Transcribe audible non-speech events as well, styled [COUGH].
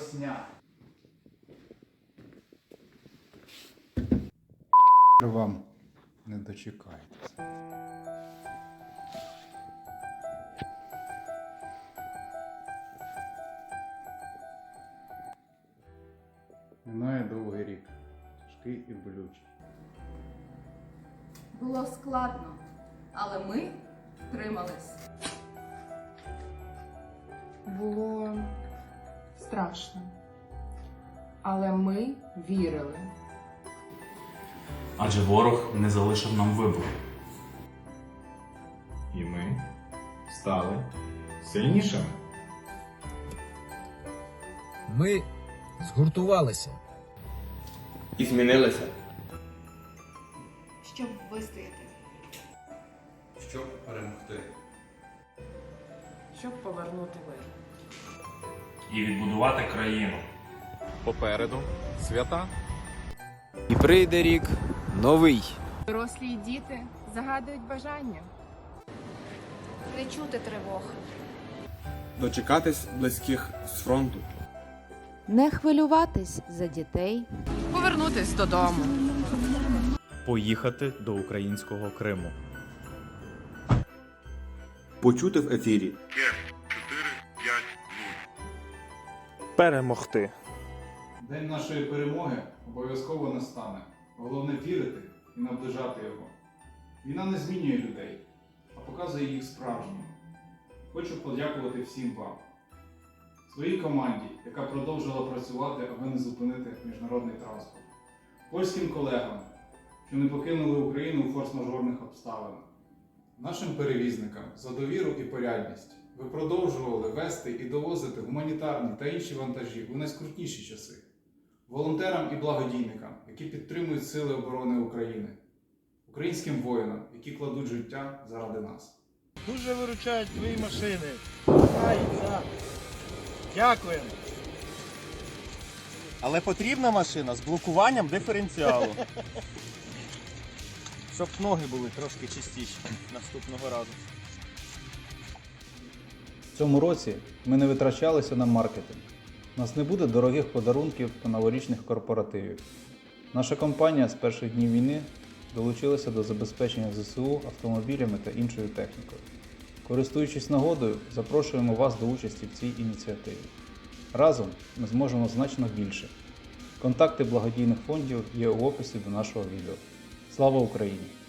Росня. Вам не дочекаєтеся. Минає довгий рік, тяжкий і болючий. Було складно, але ми тримались. Було страшно. Але ми вірили. Адже ворог не залишив нам вибору. І ми стали сильнішими. Ми згуртувалися. і змінилися, Щоб вистояти. Щоб перемогти. Щоб повернути мир. І відбудувати країну. Попереду свята. І прийде рік новий. Дорослі й діти загадують бажання. Не чути тривог. дочекатись близьких з фронту. Не хвилюватись за дітей, Повернутись додому. поїхати до українського Криму. Почути в ефірі Перемогти. День нашої перемоги обов'язково настане. Головне вірити і наближати його. Війна не змінює людей, а показує їх справжніми. Хочу подякувати всім вам, своїй команді, яка продовжила працювати, аби не зупинити міжнародний транспорт, польським колегам, що не покинули Україну у форс-мажорних обставинах, нашим перевізникам за довіру і порядність. Ви продовжували вести і довозити гуманітарні та інші вантажі у найскрутніші часи волонтерам і благодійникам, які підтримують Сили оборони України, українським воїнам, які кладуть життя заради нас. Дуже виручають твої машини. Ай, так. Дякуємо. Але потрібна машина з блокуванням диференціалу. [LAUGHS] Щоб ноги були трошки чистіші наступного разу. Цьому році ми не витрачалися на маркетинг. У нас не буде дорогих подарунків та новорічних корпоративів. Наша компанія з перших днів війни долучилася до забезпечення ЗСУ автомобілями та іншою технікою. Користуючись нагодою, запрошуємо вас до участі в цій ініціативі. Разом ми зможемо значно більше. Контакти благодійних фондів є у описі до нашого відео. Слава Україні!